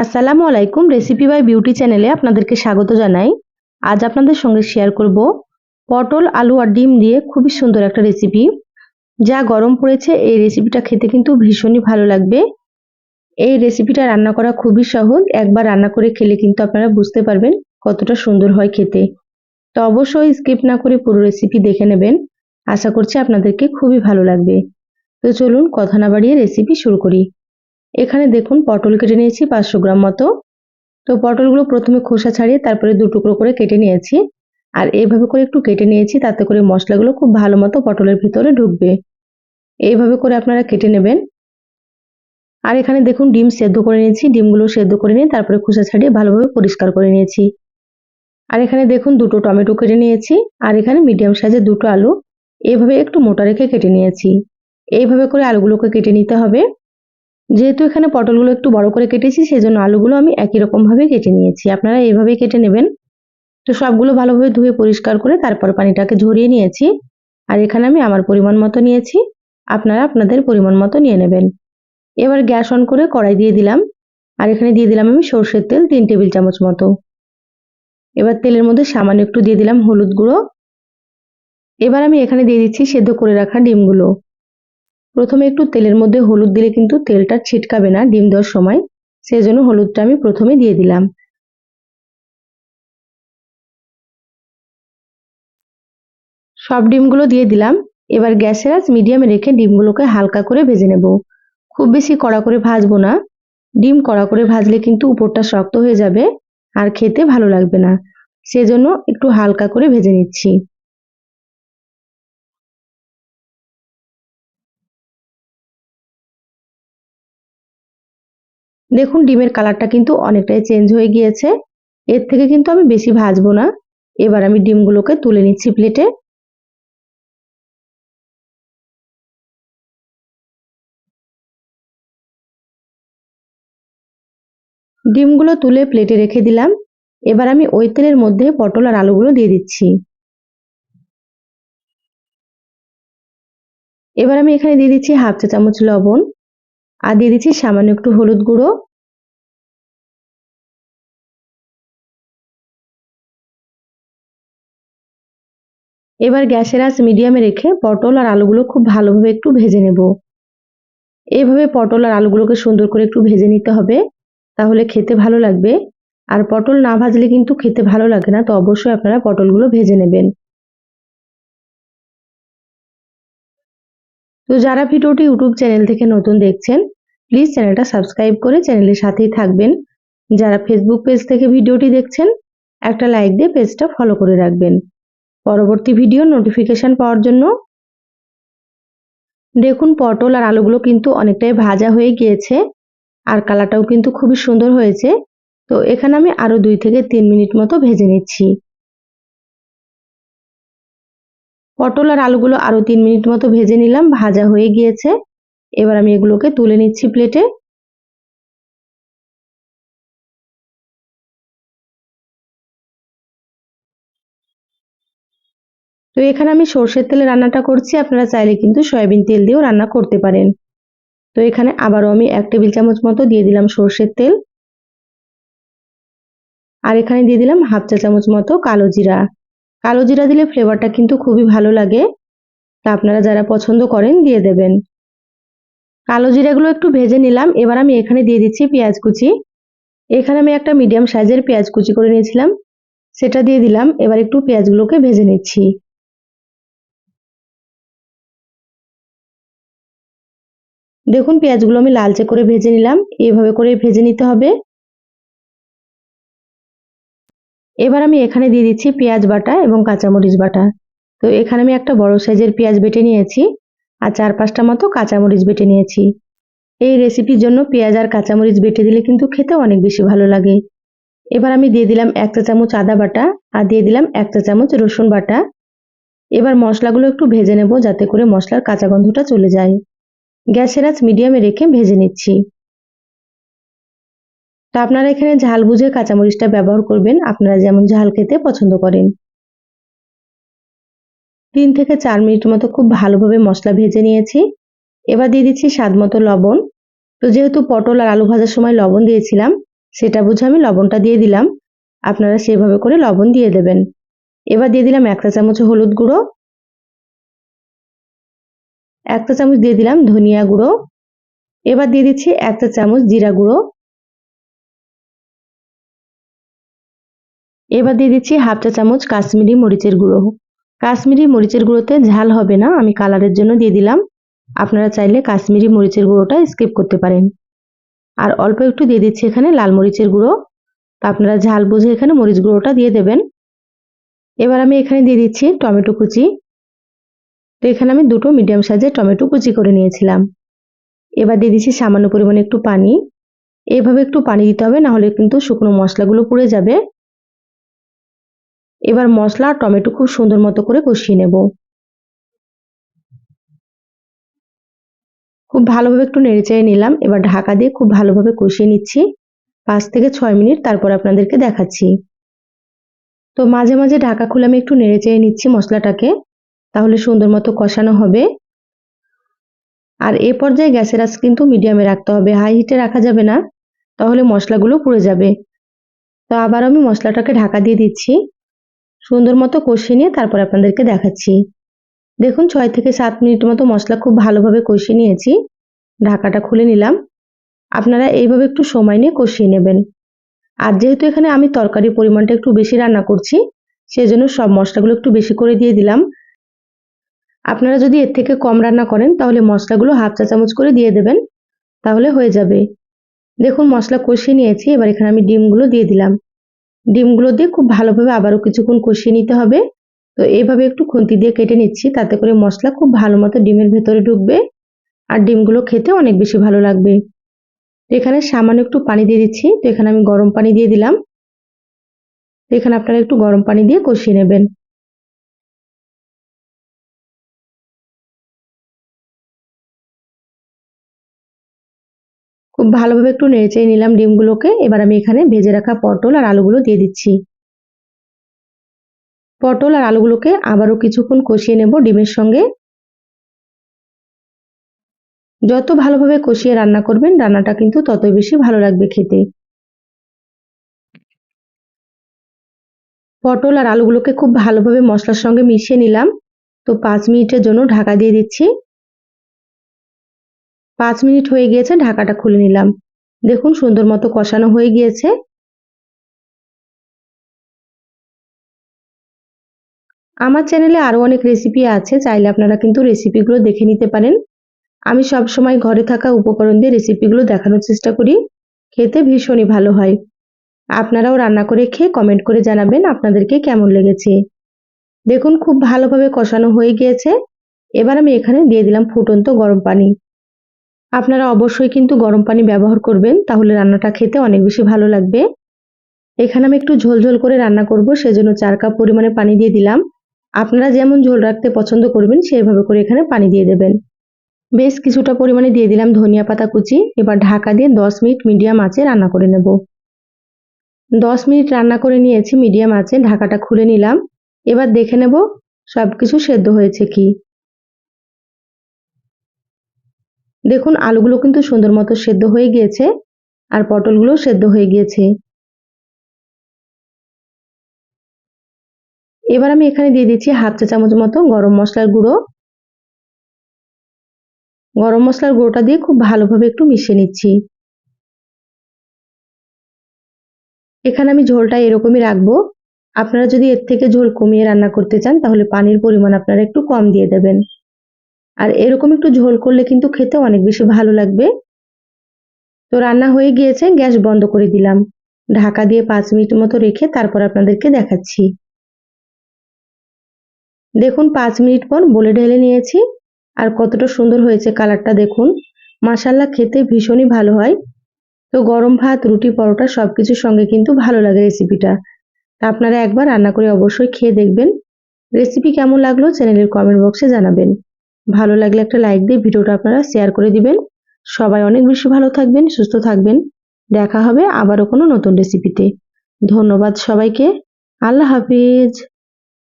আসসালামু আলাইকুম recipe by beauty চ্যানেলে আপনাদেরকে স্বাগত জানাই। আজ আপনাদের সঙ্গে শেয়ার করব পটল, আলু আর ডিম দিয়ে খুবই সুন্দর একটা রেসিপি যা গরম পড়েছে, এই রেসিপিটা খেতে কিন্তু ভীষণই ভালো লাগবে। এই রেসিপিটা রান্না করা খুবই সহজ, একবার রান্না করে খেলে কিন্তু আপনারা বুঝতে পারবেন কতটা সুন্দর হয় খেতে। তো অবশ্যই স্কিপ না করে পুরো রেসিপি দেখে নেবেন। আশা করছি আপনাদেরকে খুবই ভালো লাগবে। তো চলুন কথা না বাড়িয়ে রেসিপি শুরু করি। এখানে দেখুন পটল কেটে নিয়েছি পাঁচশো গ্রাম মতো। তো পটলগুলো প্রথমে খোসা ছাড়িয়ে তারপরে দু টুকরো করে কেটে নিয়েছি। আর এইভাবে করে একটু কেটে নিয়েছি, তাতে করে মশলাগুলো খুব ভালো মতো পটলের ভিতরে ঢুকবে। এইভাবে করে আপনারা কেটে নেবেন। আর এখানে দেখুন ডিম সেদ্ধ করে নিয়েছি, ডিমগুলো সেদ্ধ করে নিয়ে তারপরে খোসা ছাড়িয়ে ভালোভাবে পরিষ্কার করে নিয়েছি। আর এখানে দেখুন দুটো টমেটো কেটে নিয়েছি, আর এখানে মিডিয়াম সাইজের দুটো আলু। এইভাবে একটু মোটা রেখে কেটে নিয়েছি। এইভাবে করে আলুগুলোকে কেটে নিতে হবে। যেহেতু এখানে পটলগুলো একটু বড় করে কেটেছি সেই জন্য আলুগুলো আমি একই রকমভাবে কেটে নিয়েছি। আপনারা এইভাবেই কেটে নেবেন। তো সবগুলো ভালোভাবে ধুয়ে পরিষ্কার করে তারপর পানিটাকে ঝরিয়ে নিয়েছি। আর এখানে আমি আমার পরিমাণ মতো নিয়েছি। আপনারা আপনাদের পরিমাণ মতো নিয়ে নেবেন। এবার গ্যাস অন করে কড়াই দিয়ে দিলাম। আর এখানে দিয়ে দিলাম আমি সর্ষের তেল তিন টেবিল চামচ মতো। এবার তেলের মধ্যে সামান্য একটু দিয়ে দিলাম হলুদ গুঁড়ো। এবার আমি এখানে দিয়ে দিচ্ছি সেদ্ধ করে রাখা ডিমগুলো। প্রথমে একটু তেলের মধ্যে হলুদ দিলে কিন্তু তেলটা ছিটকাবে না ডিম দেওয়ার সময়। সেই জন্য হলুদটা আমি প্রথমে দিয়ে দিলাম। সব ডিমগুলো দিয়ে দিলাম। এবার গ্যাসের আঁচ মিডিয়ামে রেখে ডিমগুলোকে হালকা করে ভেজে নেব। খুব বেশি কড়া করে ভাজবো না। ডিম কড়া করে ভাজলে কিন্তু উপরটা শক্ত হয়ে যাবে আর খেতে ভালো লাগবে না। সেজন্য একটু হালকা করে ভেজে নিচ্ছি। দেখুন, ডিমের কালারটা কিন্তু অনেকটাই চেঞ্জ হয়ে গিয়েছে। এর থেকে কিন্তু আমি বেশি ভাজবো না। এবার আমি ডিমগুলোকে তুলে নিচ্ছি প্লেটে ডিমগুলো তুলে প্লেটে রেখে দিলাম। এবার আমি ওই তেলের মধ্যে পটল আর আলুগুলো দিয়ে দিচ্ছি। এবার আমি এখানে দিয়ে দিচ্ছি হাফ চা চামচ লবণ। আর দিয়ে দিচ্ছি সামান্য একটু হলুদ গুঁড়ো। এবার গ্যাসের আঁচ মিডিয়ামে রেখে পটল আর আলুগুলো খুব ভালোভাবে একটু ভেজে নেব। এভাবে পটল আর আলুগুলোকে সুন্দর করে একটু ভেজে নিতে হবে, তাহলে খেতে ভালো লাগবে। আর পটল না ভাজলে কিন্তু খেতে ভালো লাগে না, তো অবশ্যই আপনারা পটলগুলো ভেজে নেবেন। তো যারা ভিডিওটি ইউটিউব চ্যানেল থেকে নতুন দেখছেন প্লিজ চ্যানেলটা সাবস্ক্রাইব করে চ্যানেলের সাথেই থাকবেন। যারা ফেসবুক পেজ থেকে ভিডিওটি দেখছেন, একটা লাইক দিয়ে পেজটা ফলো করে রাখবেন। পরবর্তী ভিডিও নোটিফিকেশান পাওয়ার জন্য দেখুন পটল আর আলুগুলো কিন্তু অনেকটাই ভাজা হয়ে গিয়েছে আর কালারটাও কিন্তু খুবই সুন্দর হয়েছে। তো এখানে আমি আরও দুই থেকে তিন মিনিট মতো ভেজে নিচ্ছি। পটল আর আলুগুলো আরও তিন মিনিট মতো ভেজে নিলাম, ভাজা হয়ে গিয়েছে। এবার আমি এগুলোকে তুলে নিচ্ছি প্লেটে। তো এখানে আমি সর্ষের তেলে রান্নাটা করছি, আপনারা চাইলে কিন্তু সয়াবিন তেল দিয়েও রান্না করতে পারেন। তো এখানে আবারও আমি এক টেবিল চামচ মতো দিয়ে দিলাম সর্ষের তেল। আর এখানে দিয়ে দিলাম হাফ চা চামচ মতো কালো জিরা। কালো জিরা দিলে ফ্লেভারটা কিন্তু খুবই ভালো লাগে। তা আপনারা যারা পছন্দ করেন দিয়ে দেবেন। কালো জিরাগুলো একটু ভেজে নিলাম। এবার আমি এখানে দিয়ে দিচ্ছি পেঁয়াজ কুচি। এখানে আমি একটা মিডিয়াম সাইজের পেঁয়াজ কুচি করে নিয়েছিলাম। সেটা দিয়ে দিলাম। এবার একটু পেঁয়াজগুলোকে ভেজে নিচ্ছি। দেখুন, পেঁয়াজগুলো আমি লালচে করে ভেজে নিলাম। এইভাবে করে ভেজে নিতে হবে। এবার আমি এখানে দিয়ে দিচ্ছি পেঁয়াজ বাটা এবং কাঁচামরিচ বাটা। তো এখানে আমি একটা বড় সাইজের পেঁয়াজ বেটে নিয়েছি আর চার পাঁচটা মতো কাঁচামরিচ বেটে নিয়েছি। এই রেসিপির জন্য পেঁয়াজ আর কাঁচামরিচ বেটে দিলে কিন্তু খেতে অনেক বেশি ভালো লাগে। এবার আমি দিয়ে দিলাম এক চা চামচ আদা বাটা আর দিয়ে দিলাম এক চা চামচ রসুন বাটা। এবার মশলাগুলো একটু ভেজে নেব যাতে করে মশলার কাঁচা গন্ধটা চলে যায়। গ্যাসের আঁচ মিডিয়ামে রেখে ভেজে নিচ্ছি। তো আপনারা এখানে ঝাল বুঝে কাঁচামরিচটা ব্যবহার করবেন। আপনারা যেমন ঝাল খেতে পছন্দ করেন। তিন থেকে চার মিনিট মতো খুব ভালোভাবে মশলা ভেজে নিয়েছি। এবার দিয়ে দিচ্ছি স্বাদ মতো লবণ। তো যেহেতু পটল আর আলু ভাজার সময় লবণ দিয়েছিলাম, সেটা বুঝে আমি লবণটা দিয়ে দিলাম। আপনারা সেভাবে করে লবণ দিয়ে দেবেন। এবার দিয়ে দিলাম একটা চামচ হলুদ গুঁড়ো। একটা চামচ দিয়ে দিলাম ধনিয়া গুঁড়ো। এবার দিয়ে দিচ্ছি একটা চামচ জিরা গুঁড়ো। এবার দিয়ে দিচ্ছি হাফ চা চামচ কাশ্মীরি মরিচের গুঁড়ো। কাশ্মীরি মরিচের গুঁড়োতে ঝাল হবে না, আমি কালারের জন্য দিয়ে দিলাম। আপনারা চাইলে কাশ্মীরি মরিচের গুঁড়োটা স্কিপ করতে পারেন। আর অল্প একটু দিয়ে দিচ্ছি এখানে লাল মরিচের গুঁড়ো। তা আপনারা ঝাল বুঝে এখানে মরিচ গুঁড়োটা দিয়ে দেবেন। এবার আমি এখানে দিয়ে দিচ্ছি টমেটো কুচি। তো এখানে আমি দুটো মিডিয়াম সাইজের টমেটো কুচি করে নিয়েছিলাম। এবার দিয়ে দিচ্ছি সামান্য পরিমাণে একটু পানি। এভাবে একটু পানি দিতে হবে, নাহলে কিন্তু শুকনো মশলাগুলো পুড়ে যাবে। এবার মশলা আর টমেটো খুব সুন্দর মতো করে কষিয়ে নেব। খুব ভালোভাবে একটু নেড়েচেড়ে নিলাম। এবার ঢাকা দিয়ে খুব ভালোভাবে কষিয়ে নিচ্ছি। পাঁচ থেকে ছয় মিনিট তারপর আপনাদেরকে দেখাচ্ছি। তো মাঝে মাঝে ঢাকা খুলে আমি একটু নেড়েচেড়ে নিচ্ছি মশলাটাকে। তাহলে সুন্দর মতো কষানো হবে। আর এ পর্যায়ে গ্যাসের আঁচ কিন্তু মিডিয়ামে রাখতে হবে। হাই হিটে রাখা যাবে না। তাহলে মশলাগুলো পুড়ে যাবে। তো আবার আমি মশলাটাকে ঢাকা দিয়ে দিচ্ছি। সুন্দর মতো কষিয়ে নিয়ে তারপর আপনাদেরকে দেখাচ্ছি। দেখুন, ছয় থেকে সাত মিনিট মতো মশলা খুব ভালোভাবে কষিয়ে নিয়েছি। ঢাকাটা খুলে নিলাম। আপনারা এইভাবে একটু সময় নিয়ে কষিয়ে নেবেন। আর যেহেতু এখানে আমি তরকারির পরিমাণটা একটু বেশি রান্না করছি, সেজন্য সব মশলাগুলো একটু বেশি করে দিয়ে দিলাম। আপনারা যদি এর থেকে কম রান্না করেন, তাহলে মশলাগুলো হাফ চা চামচ করে দিয়ে দেবেন। তাহলে হয়ে যাবে। দেখুন, মশলা কষিয়ে নিয়েছি, এবার এখানে আমি ডিমগুলো দিয়ে দিলাম। ডিমগুলো দিয়ে খুব ভালোভাবে আবারও কিছুক্ষণ কষিয়ে নিতে হবে। তো এইভাবে একটু খুন্তি দিয়ে কেটে নিচ্ছি, তাতে করে মশলা খুব ভালো মতো ডিমের ভেতরে ঢুকবে আর ডিমগুলো খেতে অনেক বেশি ভালো লাগবে। এখানে সামান্য একটু পানি দিয়ে দিচ্ছি, তো এখানে আমি গরম পানি দিয়ে দিলাম। এখানে আপনারা একটু গরম পানি দিয়ে কষিয়ে নেবেন। খুব ভালোভাবে একটু নেড়েচেড়ে নিলাম ডিমগুলোকে। এবার আমি এখানে ভেজে রাখা পটল আর আলুগুলো দিয়ে দিচ্ছি। পটল আর আলুগুলোকে আবারও কিছুক্ষণ কষিয়ে নেব ডিমের সঙ্গে। যত ভালোভাবে কষিয়ে রান্না করবেন, রান্নাটা কিন্তু ততই বেশি ভালো লাগবে খেতে। পটল আর আলুগুলোকে খুব ভালোভাবে মশলার সঙ্গে মিশিয়ে নিলাম। তো পাঁচ মিনিটের জন্য ঢাকা দিয়ে দিচ্ছি। পাঁচ মিনিট হয়ে গিয়েছে, ঢাকাটা খুলে নিলাম। দেখুন, সুন্দর মতো কষানো হয়ে গিয়েছে। আমার চ্যানেলে আরও অনেক রেসিপি আছে, চাইলে আপনারা কিন্তু রেসিপিগুলো দেখে নিতে পারেন। আমি সব সময় ঘরে থাকা উপকরণ দিয়ে রেসিপিগুলো দেখানোর চেষ্টা করি। খেতে ভীষণই ভালো হয়। আপনারাও রান্না করে খেয়ে কমেন্ট করে জানাবেন আপনাদেরকে কেমন লেগেছে। দেখুন, খুব ভালোভাবে কষানো হয়ে গিয়েছে। এবার আমি এখানে দিয়ে দিলাম ফুটন্ত গরম পানি। আপনারা অবশ্যই কিন্তু গরম পানি ব্যবহার করবেন, তাহলে রান্নাটা খেতে অনেক বেশি ভালো লাগবে। এখানে আমি একটু ঝোল ঝোল করে রান্না করব, সেজন্য চার কাপ পরিমাণে পানি দিয়ে দিলাম। আপনারা যেমন ঝোল রাখতে পছন্দ করবেন সেইভাবে করে এখানে পানি দিয়ে দেবেন। বেশ কিছুটা পরিমাণে দিয়ে দিলাম ধনিয়া পাতা কুচি, এবার ঢাকা দিয়ে দশ মিনিট মিডিয়াম আঁচে রান্না করে নেব। দশ মিনিট রান্না করে নিয়েছি, মিডিয়াম আঁচে, ঢাকাটা খুলে নিলাম। এবার দেখে নেব সব কিছু সেদ্ধ হয়েছে কি। দেখুন, আলুগুলো কিন্তু সুন্দর মতো সেদ্ধ হয়ে গিয়েছে আর পটলগুলো সেদ্ধ হয়ে গিয়েছে। এবার আমি এখানে দিয়ে দিচ্ছি হাফ চা চামচ মতো গরম মশলার গুঁড়ো। গরম মশলার গুঁড়োটা দিয়ে খুব ভালোভাবে একটু মিশিয়ে নিচ্ছি। এখানে আমি ঝোলটা এরকমই রাখব। আপনারা যদি এর থেকে ঝোল কমিয়ে রান্না করতে চান, তাহলে পানির পরিমাণ আপনারা একটু কম দিয়ে দেবেন। আর এরকম একটু ঝোল করলে কিন্তু খেতে অনেক বেশি ভালো লাগবে। তো রান্না হয়ে গিয়েছে, গ্যাস বন্ধ করে দিলাম। ঢাকা দিয়ে পাঁচ মিনিট মতো রেখে তারপর আপনাদেরকে দেখাচ্ছি। দেখুন, পাঁচ মিনিট পর বলে ঢেলে নিয়েছি। আর কতটা সুন্দর হয়েছে কালারটা দেখুন। মাসাল্লা খেতে ভীষণই ভালো হয়। তো গরম ভাত, রুটি, পরোটা সব কিছুর সঙ্গে কিন্তু ভালো লাগে রেসিপিটা। তা আপনারা একবার রান্না করে অবশ্যই খেয়ে দেখবেন। রেসিপি কেমন লাগল চ্যানেলের কমেন্ট বক্সে জানাবেন। ভালো লাগলে একটা লাইক দিয়ে ভিডিওটা আপনারা শেয়ার করে দিবেন। সবাই অনেক বেশি ভালো থাকবেন, সুস্থ থাকবেন। দেখা হবে আবারও কোনো নতুন রেসিপিতে ধন্যবাদ সবাইকে। আল্লাহ হাফিজ।